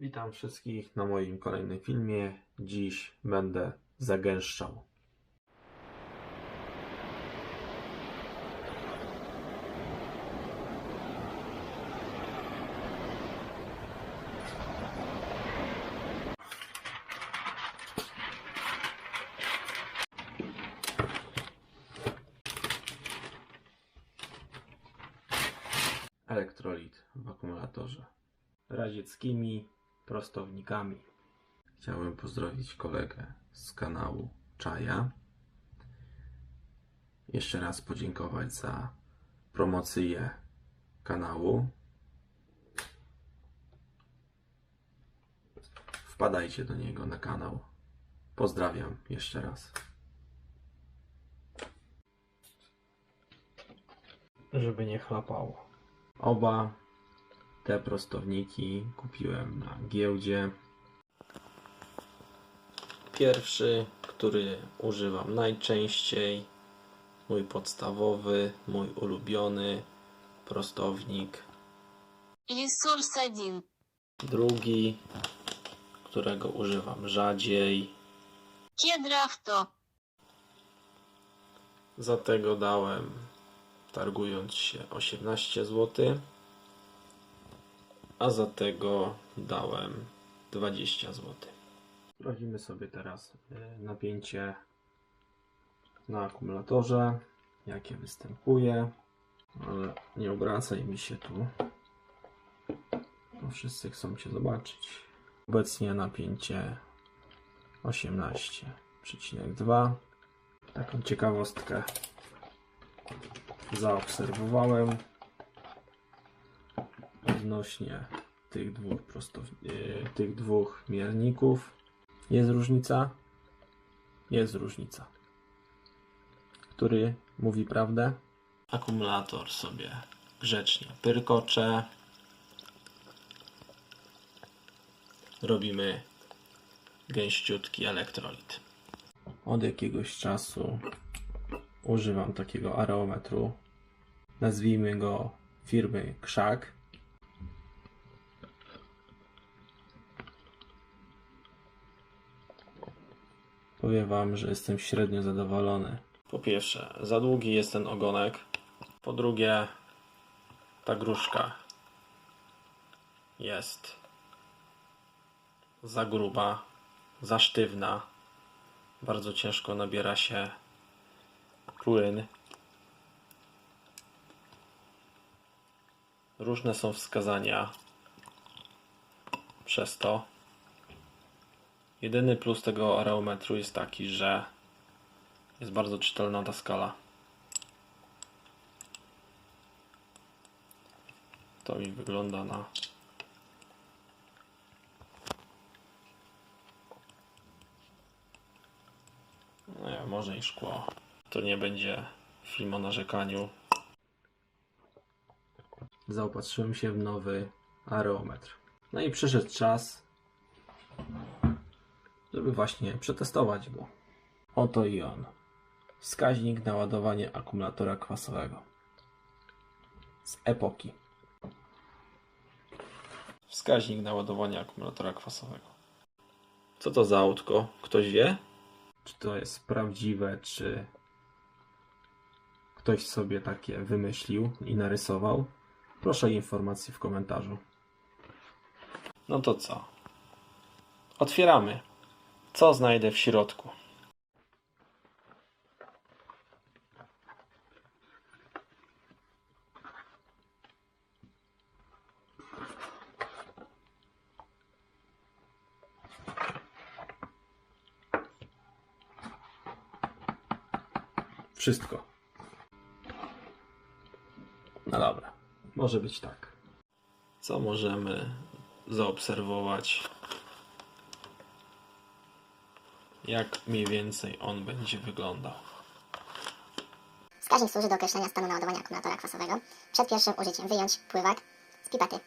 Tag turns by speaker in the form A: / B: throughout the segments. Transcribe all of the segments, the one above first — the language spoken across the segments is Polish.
A: Witam wszystkich na moim kolejnym filmie. Dziś będę zagęszczał. Elektrolit w akumulatorze radzieckimi prostownikami. Chciałem pozdrowić kolegę z kanału Czaja. Jeszcze raz podziękować za promocję kanału. Wpadajcie do niego na kanał. Pozdrawiam jeszcze raz. Żeby nie chlapało. Oba te prostowniki kupiłem na giełdzie. Pierwszy, który używam najczęściej, mój podstawowy, mój ulubiony prostownik.
B: Ресурс 1.
A: Drugi, którego używam rzadziej.
B: Кедр авто.
A: Za tego dałem, targując się, 18 zł. A za tego dałem 20 zł. Sprawdzimy sobie teraz y, napięcie na akumulatorze, jakie występuje. Ale nie obracaj mi się tu. Bo wszyscy chcą Cię zobaczyć. Obecnie napięcie 18,2. Taką ciekawostkę zaobserwowałem odnośnie tych dwóch prosto, e, tych dwóch mierników. Jest różnica? Jest różnica. Który mówi prawdę? Akumulator sobie grzecznie pyrkocze. Robimy gęściutki elektrolit. Od jakiegoś czasu używam takiego areometru. Nazwijmy go firmy Krzak. Powiem Wam, że jestem średnio zadowolony. Po pierwsze, za długi jest ten ogonek. Po drugie, ta gruszka jest za gruba, za sztywna. Bardzo ciężko nabiera się płyn. Różne są wskazania przez to. Jedyny plus tego areometru jest taki, że jest bardzo czytelna ta skala. To mi wygląda na no ja, może i szkło. To nie będzie film o narzekaniu. Zaopatrzyłem się w nowy areometr. No i przyszedł czas żeby właśnie przetestować go. Oto i on. Wskaźnik na ładowanie akumulatora kwasowego. Z epoki. Wskaźnik na ładowanie akumulatora kwasowego. Co to za autko? Ktoś wie? Czy to jest prawdziwe, czy ktoś sobie takie wymyślił i narysował? Proszę o informację w komentarzu. No to co? Otwieramy. Co znajdę w środku? Wszystko. No dobra, może być tak. Co możemy zaobserwować jak mniej więcej on będzie wyglądał.
C: Wskaźnik służy do określenia stanu naładowania akumulatora kwasowego. Przed pierwszym użyciem wyjąć pływak z pipety.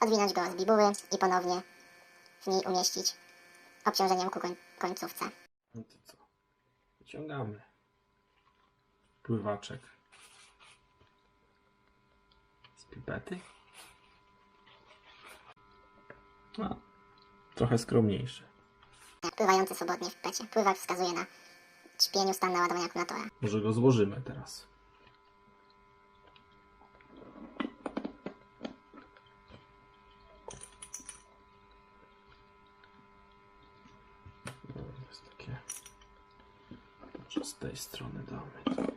C: Odwinąć go z bibuły i ponownie w niej umieścić obciążeniem ku koń- końcówce.
A: No to co? Wyciągamy. Pływaczek. Z pipety. No, trochę skromniejszy.
C: Pływający swobodnie w pecie. Pływak wskazuje na czpieniu stan naładowania akumulatora.
A: Może go złożymy teraz. Jest z tej strony damy.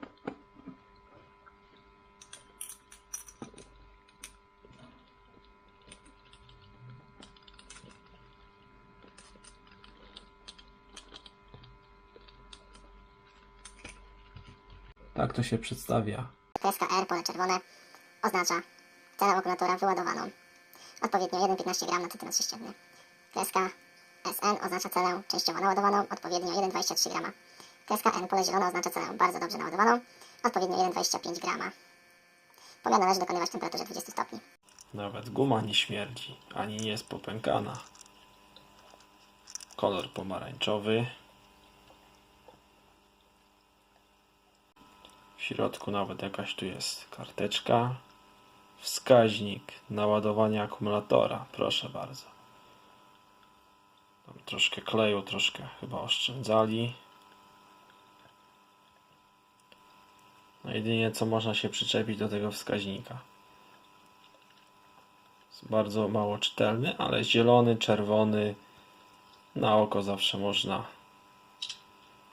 A: Tak to się przedstawia.
C: Kreska R, pole czerwone, oznacza cenę akumulatora wyładowaną. Odpowiednio 1,15 g na centymetr sześcienny. Kreska SN oznacza cenę częściowo naładowaną, odpowiednio 1,23 g. Kreska N, pole zielone, oznacza cenę bardzo dobrze naładowaną, odpowiednio 1,25 g. Pomiar należy dokonywać w temperaturze 20 stopni.
A: Nawet guma nie śmierdzi, ani nie jest popękana. Kolor pomarańczowy. Środku nawet jakaś tu jest karteczka. Wskaźnik naładowania akumulatora, proszę bardzo. Tam troszkę kleju, troszkę chyba oszczędzali. No jedynie co można się przyczepić do tego wskaźnika. Jest bardzo mało czytelny, ale zielony, czerwony na oko zawsze można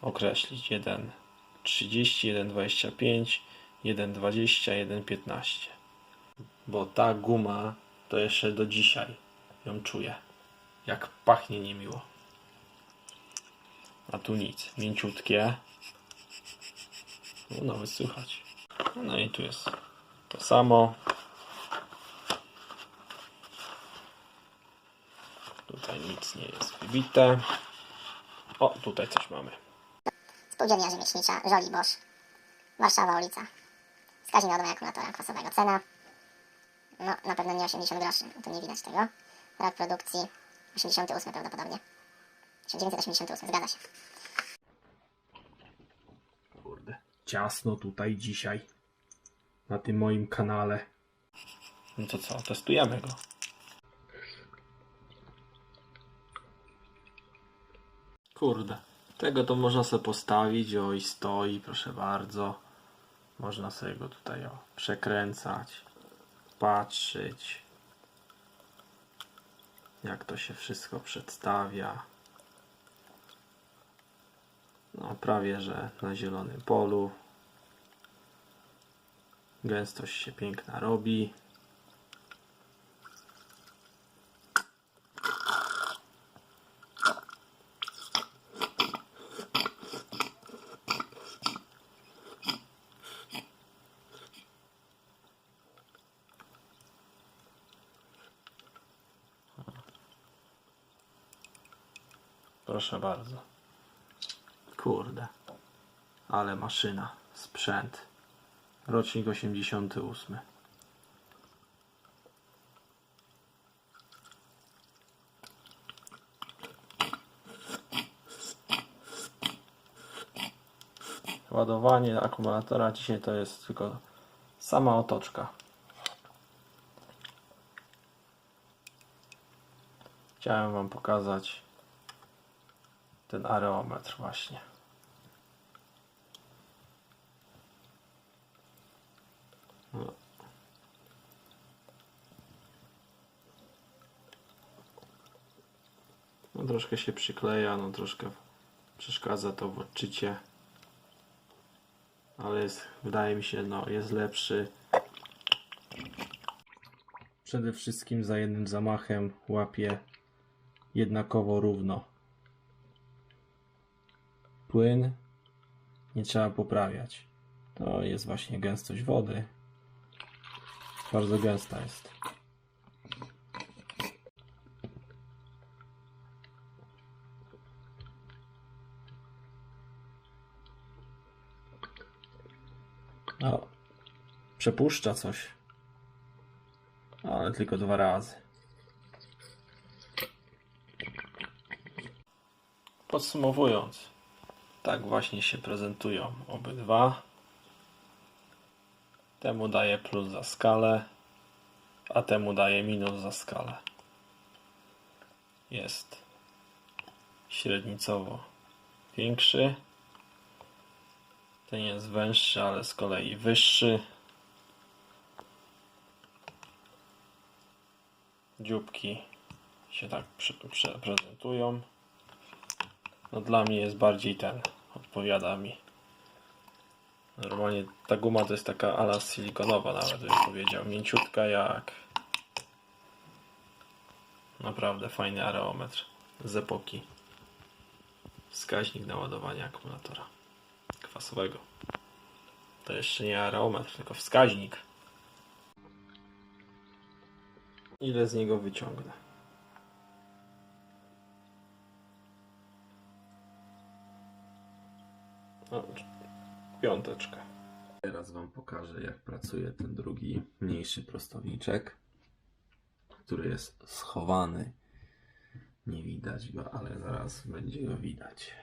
A: określić. 1,30, 1,25, 1,20, 1,15. Bo ta guma to jeszcze do dzisiaj ją czuję. Jak pachnie niemiło. A tu nic. Mięciutkie. No nawet słychać. No i tu jest to samo. Tutaj nic nie jest wybite. O, tutaj coś mamy.
C: Spółdzielnia Rzemieślnicza Żoli Bosch. Warszawa, ulica. Wskaźnik naładowania akumulatora kwasowego. Cena? No, na pewno nie 80 groszy. Tu nie widać tego. Rok produkcji 88 prawdopodobnie. 1988, zgadza się.
A: Kurde. Ciasno tutaj dzisiaj. Na tym moim kanale. No to co, testujemy go. Kurde. Tego to można sobie postawić, o i stoi, proszę bardzo. Można sobie go tutaj o, przekręcać, patrzeć, jak to się wszystko przedstawia. No, prawie że na zielonym polu. Gęstość się piękna robi. Proszę bardzo. Kurde. Ale maszyna. Sprzęt. Rocznik 88. Ładowanie akumulatora dzisiaj to jest tylko sama otoczka. Chciałem Wam pokazać ten areometr właśnie. No. No troszkę się przykleja, no troszkę przeszkadza to w odczycie. Ale jest, wydaje mi się, no jest lepszy. Przede wszystkim za jednym zamachem łapie jednakowo równo. Płyn nie trzeba poprawiać. To jest właśnie gęstość wody. Bardzo gęsta jest. No, przepuszcza coś. Ale tylko dwa razy. Podsumowując, tak właśnie się prezentują obydwa. Temu daje plus za skalę, a temu daje minus za skalę. jest średnicowo większy. Ten jest węższy, ale z kolei wyższy. Dzióbki się tak prezentują. No dla mnie jest bardziej ten, odpowiada mi. Normalnie ta guma to jest taka ala silikonowa nawet bym powiedział. Mięciutka jak naprawdę fajny areometr z epoki. Wskaźnik naładowania akumulatora kwasowego. To jeszcze nie areometr, tylko wskaźnik. Ile z niego wyciągnę? O, piąteczka. Teraz Wam pokażę, jak pracuje ten drugi, mniejszy prostowniczek, który jest schowany. Nie widać go, ale zaraz będzie go widać.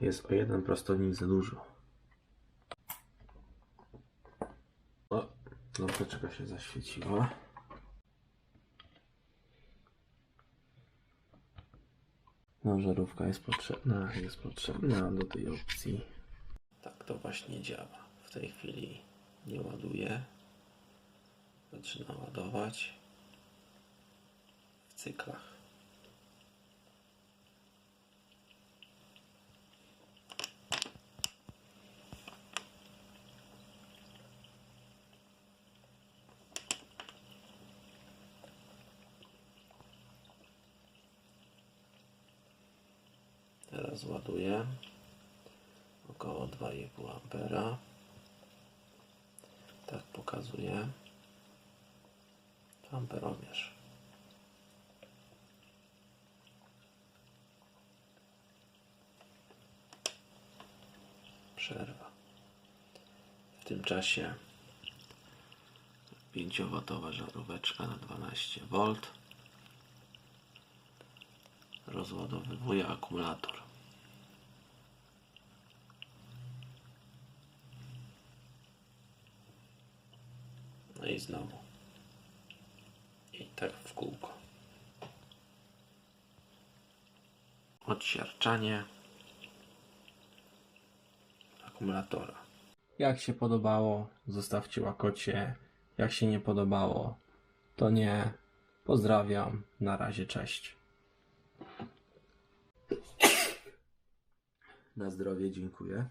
A: Jest o jeden prostownik za dużo. O, lampeczka się zaświeciła. No, żarówka jest potrzebna, jest potrzebna do tej opcji. Tak to właśnie działa. W tej chwili nie ładuje. Zaczyna ładować w cyklach. Teraz ładuję około 2,5 ampera. Tak pokazuje amperomierz. Przerwa. W tym czasie 5W żaróweczka na 12V rozładowywuje akumulator. No i znowu. I tak w kółko. Odsiarczanie akumulatora. Jak się podobało, zostawcie łakocie. Jak się nie podobało, to nie. Pozdrawiam. Na razie, cześć. Na zdrowie, dziękuję.